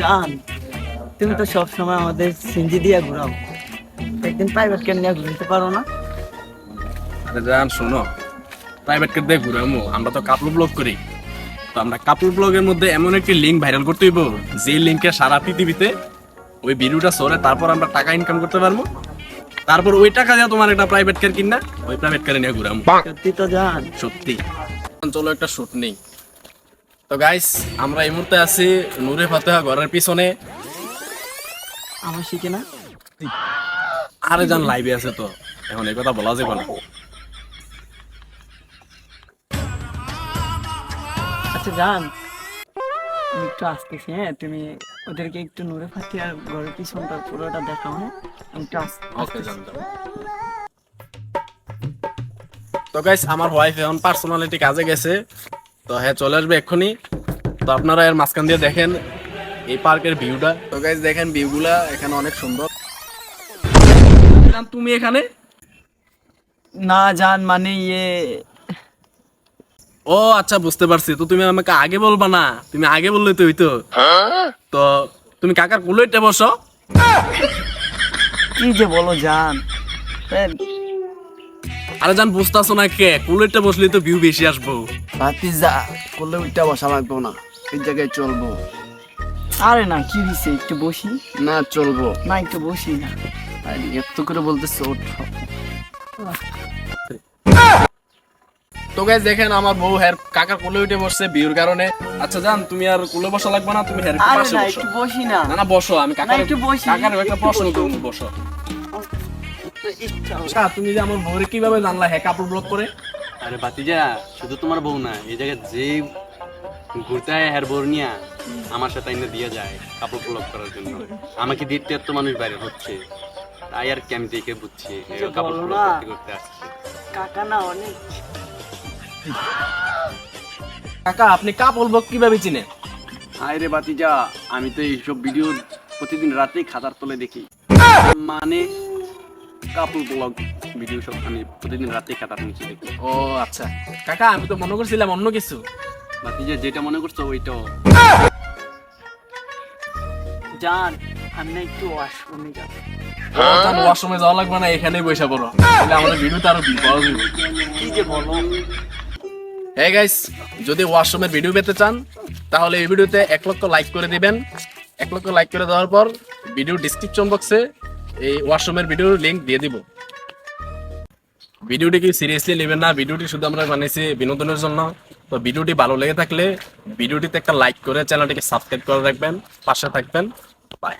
জান তুমি তো সব সময় আমাদের সিঞ্জি দিয়ে ঘুরাও। একদিন প্রাইভেট কার নিয়ে ঘুরতে পারো না? আরে জান শোনো প্রাইভেট কার দিয়ে ঘুরামো আমরা তো কাপড় ব্লগ করি। তো আমরা কাপড় ব্লগের মধ্যে এমন একটি লিঙ্ক ভাইরাল করতে হইব যে লিঙ্কে সারা পৃথিবীতে ওই ভিডিওটা সরে তারপর আমরা টাকা ইনকাম করতে পারব। তারপর ওই টাকা দিয়ে তোমার একটা প্রাইভেট কার কিনা ওই প্রাইভেট কারে নিয়ে ঘুরামো। সত্যি তো জান। সত্যি। চলো একটা শুট নেই। তো গাইস আমরা এই মুহূর্তে আছি নূরে ফাতেহা ঘরের পিছনে। আমার শিখে না? আরে জান লাইভে আছে তো। এখন এই কথা বলা যাবে না। আচ্ছা আমি একটু আসতেছি হ্যাঁ? তুমি ওদেরকে একটু নূরে ফাতি আর ঘরের পিছনটা পুরোটা দেখাও হ্যাঁ? আমি একটু আসতেছি। তো গাইস আমার ওয়াইফ এখন পার্সোনালিটি কাজে গেছে। তো হ্যাঁ চলে আসবে এক্ষুনি। তো আপনারা এর মাঝখান দিয়ে দেখেন এই পার্কের ভিউটা। তো গাইস দেখেন ভিউগুলা এখানে অনেক সুন্দর। তুমি এখানে? না জান মানে ইয়ে। ও আচ্ছা বুঝতে পারছি। তো তুমি আমাকে আগে বলবা না? তুমি আগে বললে তো হইতো। তো তুমি কাকার কুলোইতে বসো। কি যে বলো জান? আরে জান বুঝতেছো না কে? কুলোইতে বসলে তো ভিউ বেশি আসব। ভাতিজা করলে উল্টা বসা লাগবো না। এই জায়গায় চলবো। আরে না কি দিছে একটু বসি। না চলবো। না একটু বসি না। আর এত করে বলতেছে ওঠ। তো গাইস দেখেন আমার বউ হের কাকার কোলে উঠে বসছে বিয়ের কারণে। আচ্ছা জান তুমি আর কোলে বসা লাগবে না তুমি হের একটু আরে পাশে না বসো। একটু বসি না। না না বসো আমি কাকার একটু বসি। কাকার একটা প্রশ্ন করব বসো। তুমি যে আমার বউরে কীভাবে জানলা হ্যাঁ কাপড় ব্লক করে? আরে বাতিজা শুধু তোমার বউ না এই জায়গায় যে ঘুরতে বউ নিয়া আমার সাথে এনে দিয়ে যায় কাপড় ব্লক করার জন্য। আমাকে দিতে এত মানুষ বাইরে হচ্ছে। তাই আর কি দেখে বুঝছি কাপড় ব্লক করতে করতে আসছে। কাকা না অনেক। কাকা আপনি কাপড় ব্লক কীভাবে চিনেন? আয় রে বাতিজা আমি তো এইসব ভিডিও প্রতিদিন রাতেই খাতার তলে দেখি। মানে কাপড় ব্লগ ভিডিও সব আমি প্রতিদিন নিচে দেখি। ও আচ্ছা। কাকা আমি তো মনে করছিলাম অন্য কিছু। বাতিজা যেটা মনে করছ ওইটাও জান আমি না একটু ওয়াশরুমে যাব। ওয়াশরুমে যাওয়া লাগবে না এখানেই বসে পড়ো। তাহলে আমাদের ভিডিওতে আরও বিপদ হইবে কি যে বলো? হ্যাঁ গাইস যদি ওয়াশরুমের ভিডিও পেতে চান তাহলে এই ভিডিওতে এক লক্ষ লাইক করে দিবেন। এক লক্ষ লাইক করে দেওয়ার পর ভিডিও ডিসক্রিপশন বক্সে এই ওয়াশরুমের ভিডিওর লিংক দিয়ে দিব। ভিডিওটি কি সিরিয়াসলি নেবেন না? ভিডিওটি শুধু আমরা বানিয়েছি বিনোদনের জন্য। তো ভিডিওটি ভালো লেগে থাকলে ভিডিওটিতে একটা লাইক করে চ্যানেলটিকে সাবস্ক্রাইব করে রাখবেন। পাশে থাকবেন। বাই